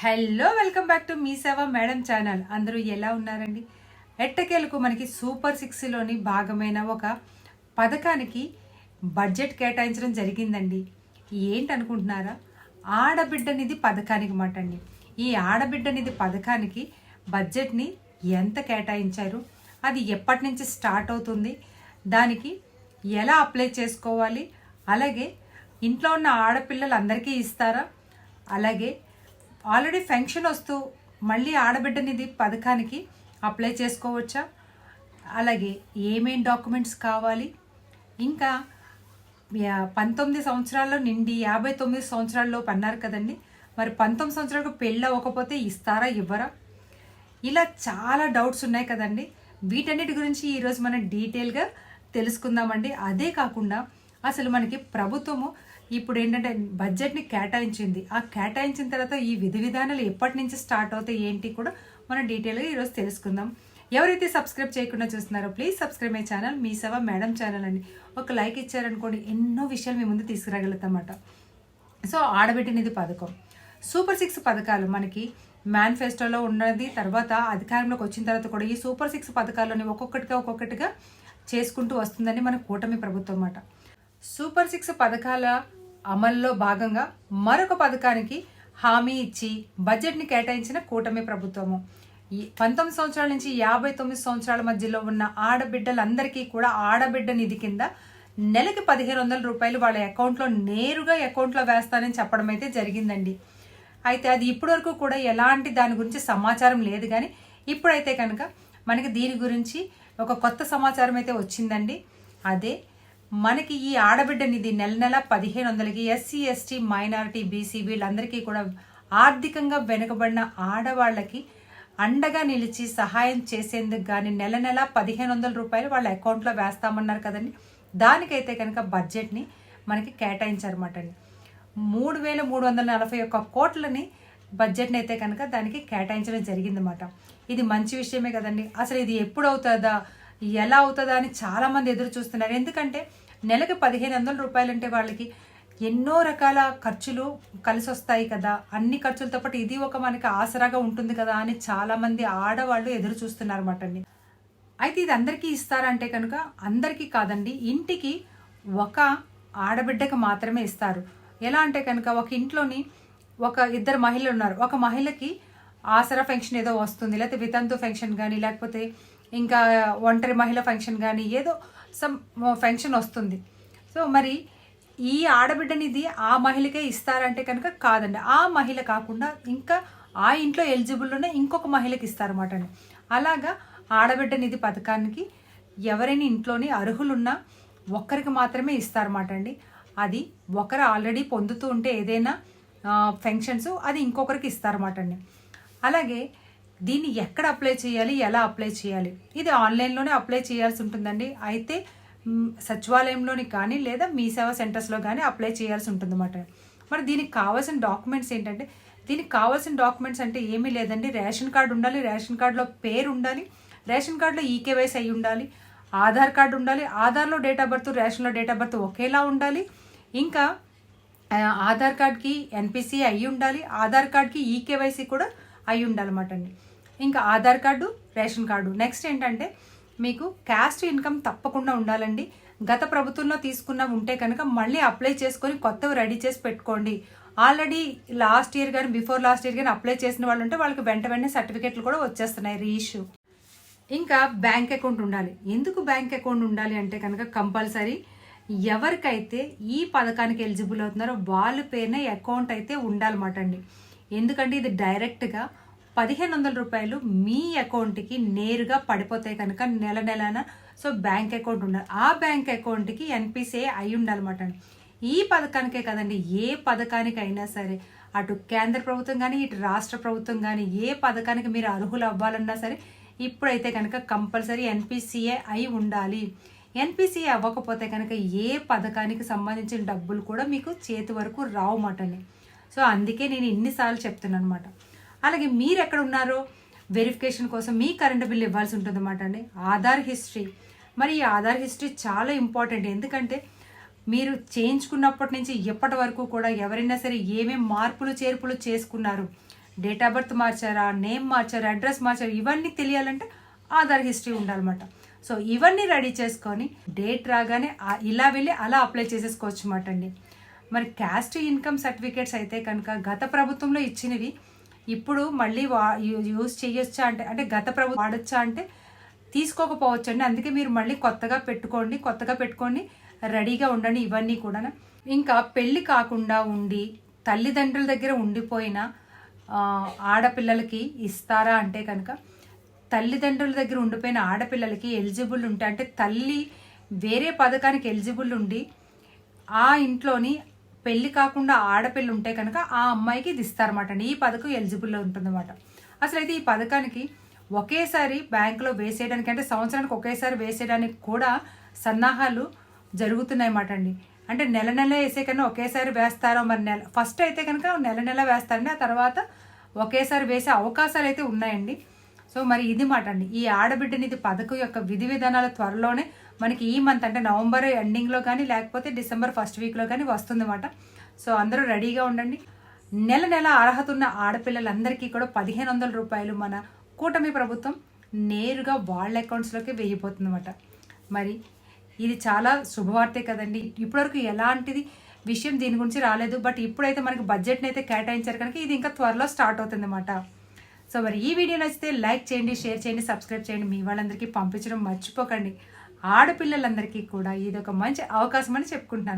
Hello welcome back to Mee Seva madam channel. అందరూ ఎలా ఉన్నారండి? ఎట్టకేలకు మనకి సూపర్ సిక్స్లోని భాగమైన ఒక పథకానికి బడ్జెట్ కేటాయించడం జరిగిందండి. ఏంటనుకుంటున్నారా? ఆడబిడ్డ నిధి పథకానికి మాట అండి ఈ ఆడబిడ్డ నిధి పథకానికి బడ్జెట్ని ఎంత కేటాయించారు? అది ఎప్పటి నుంచి స్టార్ట్ అవుతుంది? దానికి ఎలా అప్లై చేసుకోవాలి? అలాగే ఇంట్లో ఉన్న ఆడపిల్లలు అందరికీ ఇస్తారా? అలాగే ఆల్రెడీ ఫెన్షన్ వస్తూ మళ్ళీ ఆడబిడ్డ నిధి పథకానికి అప్లై చేసుకోవచ్చా? అలాగే ఏమేం డాక్యుమెంట్స్ కావాలి? ఇంకా పంతొమ్మిది సంవత్సరాల్లో నిండి యాభై తొమ్మిది సంవత్సరాల్లోపు అన్నారు కదండి. మరి పంతొమ్మిది సంవత్సరాలకు పెళ్ళి అవ్వకపోతే ఇస్తారా ఇవ్వరా? ఇలా చాలా డౌట్స్ ఉన్నాయి కదండి. వీటన్నిటి గురించి ఈరోజు మనం డీటెయిల్గా తెలుసుకుందామండి. అదే కాకుండా అసలు మనకి ప్రభుత్వము ఇప్పుడు ఏంటంటే బడ్జెట్ని కేటాయించింది. ఆ కేటాయించిన తర్వాత ఈ విధి విధానాలు ఎప్పటి నుంచి స్టార్ట్ అవుతాయి ఏంటి కూడా మనం డీటెయిల్గా ఈరోజు తెలుసుకుందాం. ఎవరైతే సబ్స్క్రైబ్ చేయకుండా చూస్తున్నారో ప్లీజ్ సబ్స్క్రైబ్ మై ఛానల్ మీ సభ మేడం ఛానల్ అండి. ఒక లైక్ ఇచ్చారనుకోండి ఎన్నో విషయాలు మీ ముందు తీసుకురాగలుగుతామన్నమాట సో ఆడబెట్టినది పథకం. సూపర్ సిక్స్ పథకాలు మనకి మేనిఫెస్టోలో ఉన్నది తర్వాత అధికారంలోకి వచ్చిన తర్వాత కూడా ఈ సూపర్ సిక్స్ పథకాలని ఒక్కొక్కటిగా ఒక్కొక్కటిగా చేసుకుంటూ వస్తుందని మన కూటమి ప్రభుత్వం అన్నమాట సూపర్ సిక్స్ పథకాల అమల్లో భాగంగా మరొక పథకానికి హామీ ఇచ్చి బడ్జెట్ని కేటాయించిన కూటమి ప్రభుత్వము. ఈ పంతొమ్మిది సంవత్సరాల నుంచి యాభై తొమ్మిది సంవత్సరాల మధ్యలో ఉన్న ఆడబిడ్డలందరికీ కూడా ఆడబిడ్డ నిధి కింద నెలకి పదిహేను వందల రూపాయలు వాళ్ళ అకౌంట్లో నేరుగా అకౌంట్లో వేస్తానని చెప్పడం అయితే జరిగిందండి. అయితే అది ఇప్పటివరకు కూడా ఎలాంటి దాని గురించి సమాచారం లేదు కానీ ఇప్పుడైతే కనుక మనకి దీని గురించి ఒక కొత్త సమాచారం అయితే వచ్చిందండి. అదే మనకి ఈ ఆడబిడ్డ నిధి నెల నెల పదిహేను వందలకి ఎస్సీ ఎస్టీ మైనారిటీ బీసీ వీళ్ళందరికీ కూడా ఆర్థికంగా వెనుకబడిన ఆడవాళ్ళకి అండగా నిలిచి సహాయం చేసేందుకు కానీ నెల నెల పదిహేను వందల రూపాయలు వాళ్ళ అకౌంట్లో వేస్తామన్నారు కదండి. దానికైతే కనుక బడ్జెట్ని మనకి కేటాయించారన్నమాట అండి మూడు వేల మూడు వందల నలభై ఒక్క కోట్లని బడ్జెట్ని అయితే కనుక దానికి కేటాయించడం జరిగిందన్నమాట. ఇది మంచి విషయమే కదండి. అసలు ఇది ఎప్పుడు అవుతుందా ఎలా అవుతుందా అని చాలామంది ఎదురు చూస్తున్నారు. ఎందుకంటే నెలకి పదిహేను వందల రూపాయలంటే వాళ్ళకి ఎన్నో రకాల ఖర్చులు కలిసి వస్తాయి కదా. అన్ని ఖర్చులతో పాటు ఇది ఒక మనకి ఆసరాగా ఉంటుంది కదా అని చాలామంది ఆడవాళ్ళు ఎదురు చూస్తున్నారు అన్నమాట అండి. అయితే ఇది అందరికీ ఇస్తారంటే కనుక అందరికీ కాదండి. ఇంటికి ఒక ఆడబిడ్డకి మాత్రమే ఇస్తారు. ఎలా అంటే కనుక ఒక ఇంట్లోని ఒక ఇద్దరు మహిళలు ఉన్నారు. ఒక మహిళకి ఆసరా ఫెన్షన్ ఏదో వస్తుంది లేకపోతే వితంతు ఫంక్షన్ కానీ లేకపోతే ఇంకా ఒంటరి మహిళ ఫంక్షన్ కానీ ఏదో సమ్ ఫంక్షన్ uh, వస్తుంది. సో మరి ఈ ఆడబిడ్డనిది ఆ మహిళకే ఇస్తారంటే కనుక కాదండి. ఆ మహిళ కాకుండా ఇంకా ఆ ఇంట్లో ఎలిజిబుల్ ఉన్న ఇంకొక మహిళకి ఇస్తారన్నమాట అండి. అలాగా ఆడబిడ్డ నిధి పథకానికి ఎవరైనా ఇంట్లోని అర్హులున్నా ఒక్కరికి మాత్రమే ఇస్తారన్నమాట అండి. అది ఒకరు ఆల్రెడీ పొందుతూ ఉంటే ఏదైనా uh, ఫంక్షన్స్ అది ఇంకొకరికి ఇస్తారన్నమాట అండి. అలాగే దీన్ని ఎక్కడ అప్లై చేయాలి ఎలా అప్లై చేయాలి? ఇది ఆన్లైన్లోనే అప్లై చేయాల్సి ఉంటుందండి. అయితే సచివాలయంలోని కానీ లేదా మీ సేవా సెంటర్స్లో కానీ అప్లై చేయాల్సి ఉంటుందన్నమాట. మరి దీనికి కావాల్సిన డాక్యుమెంట్స్ ఏంటంటే దీనికి కావాల్సిన డాక్యుమెంట్స్ అంటే ఏమీ లేదండి. రేషన్ కార్డు ఉండాలి రేషన్ కార్డులో పేరు ఉండాలి రేషన్ కార్డులో ఈకేవైస్ అయి ఉండాలి ఆధార్ కార్డు ఉండాలి ఆధార్లో డేట్ ఆఫ్ బర్త్ రేషన్లో డేట్ ఆఫ్ బర్త్ ఒకేలా ఉండాలి. ఇంకా ఆధార్ కార్డ్కి ఎన్పిసి అయి ఉండాలి ఆధార్ కార్డ్కి ఈకేవైసీ కూడా అయి ఉండాలన్నమాట అండి. ఇంకా Aadhaar card ration card. Next ఏంటంటే మీకు క్యాస్ట్ ఇన్కమ్ తప్పకుండా ఉండాలండి. గత ప్రభుత్వంలో తీసుకున్న ఉంటే కనుక మళ్ళీ అప్లై చేసుకొని కొత్తవి రెడీ చేసి పెట్టుకోండి. ఆల్రెడీ లాస్ట్ ఇయర్ కానీ బిఫోర్ లాస్ట్ ఇయర్ కానీ అప్లై చేసిన వాళ్ళు ఉంటే వాళ్ళకి వెంట వెంటనే సర్టిఫికేట్లు కూడా వచ్చేస్తున్నాయి రీఇష్యూ ఇంకా బ్యాంక్ అకౌంట్ ఉండాలి. ఎందుకు బ్యాంక్ అకౌంట్ ఉండాలి అంటే కనుక కంపల్సరీ ఎవరికైతే ఈ పథకానికి ఎలిజిబుల్ అవుతున్నారో వాళ్ళ పేరునే అకౌంట్ అయితే ఉండాలన్నమాట అండి. ఎందుకంటే ఇది డైరెక్ట్గా పదిహేను వందల రూపాయలు మీ అకౌంట్కి నేరుగా పడిపోతాయి కనుక నెల నెలన. సో బ్యాంక్ అకౌంట్ ఉండాలి ఆ బ్యాంక్ అకౌంట్కి ఎన్పిసిఐ అయి ఉండాలన్నమాట. అండి ఈ పథకానికే కదండి ఏ పథకానికి అయినా సరే అటు కేంద్ర ప్రభుత్వం కానీ ఇటు రాష్ట్ర ప్రభుత్వం కానీ ఏ పథకానికి మీరు అర్హులు అవ్వాలన్నా సరే ఇప్పుడైతే కనుక కంపల్సరీ ఎన్పిసిఏ అయి ఉండాలి. ఎన్పిసిఏ అవ్వకపోతే కనుక ఏ పథకానికి సంబంధించిన డబ్బులు కూడా మీకు చేతి వరకు రావు మాటని. సో అందుకే నేను ఎన్నిసార్లు చెప్తున్నాను అనమాట అలాగే మీరు ఎక్కడ ఉన్నారో వెరిఫికేషన్ కోసం మీ కరెంట్ బిల్ ఇవ్వాల్సి ఉంటుంది అనమాట అండి. ఆధార్ హిస్టరీ మరి ఈ ఆధార్ హిస్టరీ చాలా ఇంపార్టెంట్ ఎందుకంటే మీరు చేయించుకున్నప్పటి నుంచి ఎప్పటి వరకు కూడా ఎవరైనా సరే ఏమేమి మార్పులు చేర్పులు చేసుకున్నారు డేట్ ఆఫ్ బర్త్ మార్చారా నేమ్ మార్చారా అడ్రస్ మార్చారా ఇవన్నీ తెలియాలంటే ఆధార్ హిస్టరీ ఉండాలన్నమాట. సో ఇవన్నీ రెడీ చేసుకొని డేట్ రాగానే ఇలా వెళ్ళి అలా అప్లై చేసేసుకోవచ్చు అన్నమాట అండి. మరి క్యాస్ట్ ఇన్కమ్ సర్టిఫికేట్స్ అయితే కనుక గత ప్రభుత్వంలో ఇచ్చినవి ఇప్పుడు మళ్ళీ వా యూ- యూజ్ చేయొచ్చా అంటే అంటే గత ప్రభుత్వం వాడచ్చా అంటే తీసుకోకపోవచ్చు అండి అందుకే మీరు మళ్ళీ కొత్తగా పెట్టుకోండి కొత్తగా పెట్టుకొని రెడీగా ఉండండి ఇవన్నీ కూడా ఇంకా పెళ్ళి కాకుండా ఉండి తల్లిదండ్రుల దగ్గర ఉండిపోయిన ఆడపిల్లలకి ఇస్తారా అంటే కనుక తల్లిదండ్రుల దగ్గర ఉండిపోయిన ఆడపిల్లలకి ఎలిజిబుల్ ఉంటే అంటే తల్లి వేరే పథకానికి ఎలిజిబుల్ ఉండి ఆ ఇంట్లోని పెళ్ళి కాకుండా ఆడపిల్ల ఉంటే కనుక ఆ అమ్మాయికి ఇది ఇస్తారన్నమాట అండి ఈ పథకం ఎలిజిబుల్ ఉంటుందన్నమాట. అసలు అయితే ఈ పథకానికి ఒకేసారి బ్యాంకులో వేసేయడానికి అంటే సంవత్సరానికి ఒకేసారి వేసేయడానికి కూడా సన్నాహాలు జరుగుతున్నాయన్నమాట అండి. అంటే నెల నెల వేసే కన్నా ఒకేసారి వేస్తారో మరి నెల ఫస్ట్ అయితే కనుక నెల నెల వేస్తారండి. ఆ తర్వాత ఒకేసారి వేసే అవకాశాలు అయితే ఉన్నాయండి. సో మరి ఇది మాట అండి. ఈ ఆడబిడ్డ నిధి పథకం యొక్క విధి విధానాలు త్వరలోనే మనకి ఈ మంత్ అంటే నవంబర్ ఎండింగ్లో కానీ లేకపోతే డిసెంబర్ ఫస్ట్ వీక్లో కానీ వస్తుందన్నమాట సో అందరూ రెడీగా ఉండండి. నెల నెల అర్హత ఉన్న ఆడపిల్లలందరికీ కూడా పదిహేను వందల రూపాయలు మన కూటమి ప్రభుత్వం నేరుగా వాళ్ళ అకౌంట్స్లోకి వేయబోతుందన్నమాట మరి ఇది చాలా శుభవార్తే కదండి. ఇప్పటివరకు ఎలాంటిది విషయం దీని గురించి రాలేదు. బట్ ఇప్పుడైతే మనకి బడ్జెట్ని అయితే కేటాయించారు కనుక ఇది ఇంకా త్వరలో స్టార్ట్ అవుతుంది అన్నమాట సో మరి ఈ వీడియో నచ్చితే లైక్ చేయండి షేర్ చేయండి సబ్స్క్రైబ్ చేయండి. మీ వాళ్ళందరికీ పంపించడం మర్చిపోకండి. ఆడపిల్లలందరికీ కూడా ఇది ఒక మంచి అవకాశం అని చెప్పుకుంటున్నాను.